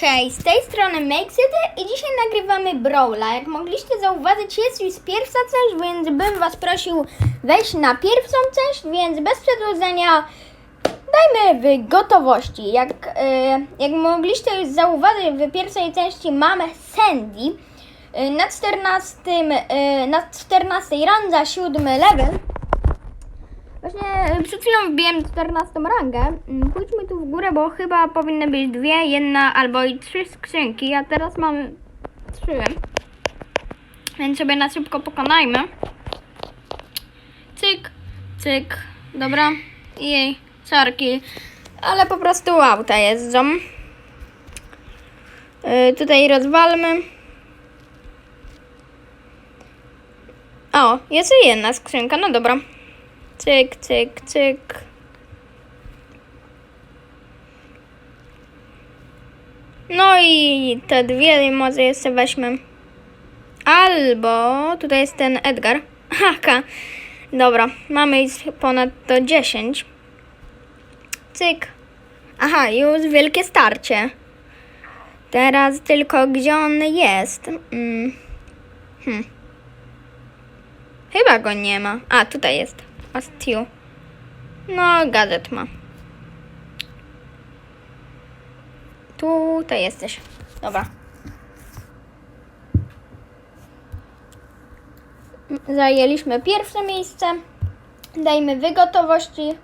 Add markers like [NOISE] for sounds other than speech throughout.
Hej, z tej strony Makesity i dzisiaj nagrywamy Brawla. Jak mogliście zauważyć, jest już pierwsza część, więc bym was prosił wejść na pierwszą część, więc bez przedłużenia dajmy w gotowości. Jak, e, jak mogliście już zauważyć, w pierwszej części mamy Sandy. Na 14, e, na 14 ranga 7 level. Właśnie przed chwilą wbiłem 14 rangę. Mm, Pójdźmy tu w górę, bo chyba powinny być dwie, jedna albo i trzy skrzynki, a teraz mamy trzy. Więc sobie na szybko pokonajmy. Cyk, cyk. Dobra. Jej, sorki. Ale po prostu auta jeżdżą. Yy, tutaj rozwalmy. O, jest jedna skrzynka, no dobra. Cyk, cyk, cyk. No i te dwie może jeszcze weźmy. Albo tutaj jest ten Edgar. [LAUGHS] Haka. Dobra, mamy już ponad to 10. Cyk. Aha, już wielkie starcie. Teraz tylko gdzie on jest? Mm. Hmm. Chyba go nie ma. A, tutaj jest. A Stu. No, gadżet ma. Tutaj jesteś. Dobra. Zajęliśmy pierwsze miejsce. Dajmy wygotowości.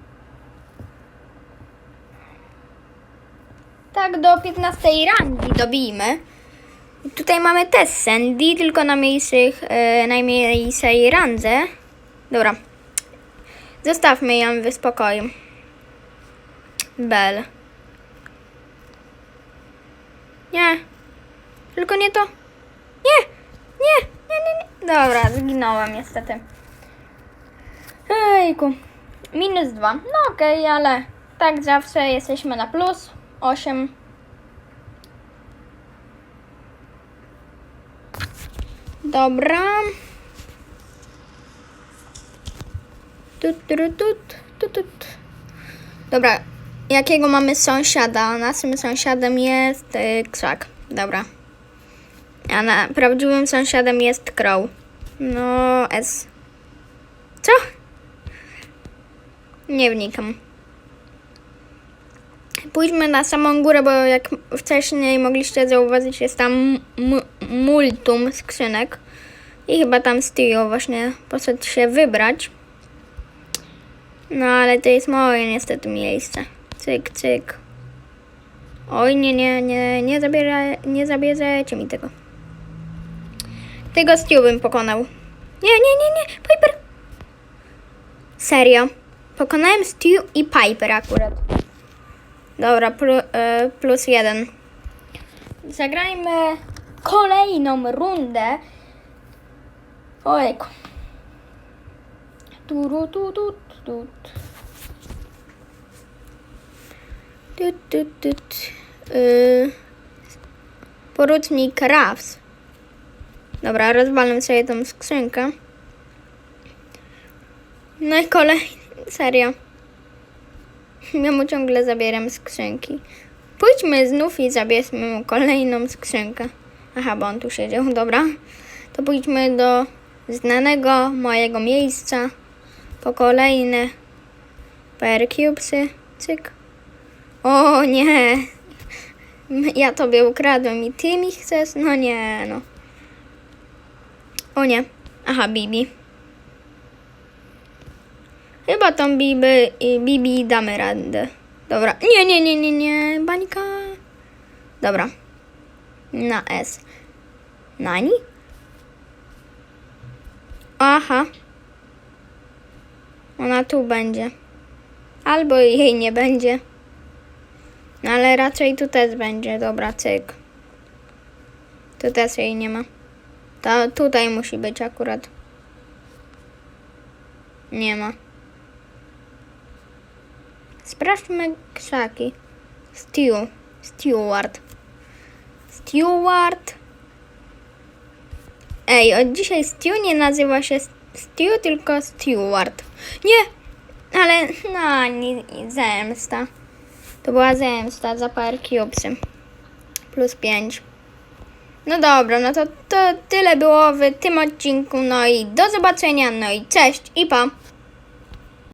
Tak, do 15 rangi dobijmy. Tutaj mamy też Sandy, tylko na mniejszych, e, najmniejszej randze. Dobra. Zostawmy ją w spokoju. Bel. Nie. Tylko nie to. Nie! Nie! Nie, nie, nie. Dobra, zginąłem niestety. Ejku. Minus dwa. No okej, ale tak zawsze jesteśmy na plus. Osiem. Dobra. Tut. Dobra, jakiego mamy sąsiada? Naszym sąsiadem jest y, krzak. Dobra. A na prawdziwym sąsiadem jest crow. No, S. Co? Nie wnikam. Pójdźmy na samą górę, bo jak wcześniej mogliście zauważyć, jest tam multum skrzynek. I chyba tam Stio właśnie poszedł się wybrać. No ale to jest moje niestety miejsce. Cyk, cyk. Oj, nie, nie, nie, nie, zabiera, nie zabierzecie mi tego. Tego Stu bym pokonał. Nie, nie, nie, nie, Piper. Serio. Pokonałem Stu i Piper akurat. Dobra, e, plus jeden. Zagrajmy kolejną rundę. Ojku. Turu, tu, tu, tu. Tut, tut, tut. Yy, porucznik Rafs. Dobra, rozwalam sobie tą skrzynkę. No i kolej, serio. Ja mu ciągle zabieram skrzynki. Pójdźmy znów i zabierzmy mu kolejną skrzynkę. Aha, bo on tu siedział, dobra. To pójdźmy do znanego mojego miejsca. Po kolejne Power Cubesy. Cyk. O nie. Ja tobie ukradłem i ty mi chcesz? No nie, no. O nie. Aha, Bibi. Chyba tą Bibi, Bibi damy radę. Dobra. Nie, nie, nie, nie, nie. Bańka. Dobra. Na S. Nani? Aha. Ona tu będzie. Albo jej nie będzie. No ale raczej tu też będzie. Dobra, cyk. Tu też jej nie ma. To tutaj musi być akurat. Nie ma. Sprawdźmy krzaki. Stew. Steward. Steward. Ej, od dzisiaj Stew nie nazywa się Stew, tylko Steward. Nie! Ale, no, nie, nie, zemsta. To była zemsta za Power Cubesy. plus 5. No dobra, no to, to tyle było w tym odcinku. No i do zobaczenia. No i cześć i pa.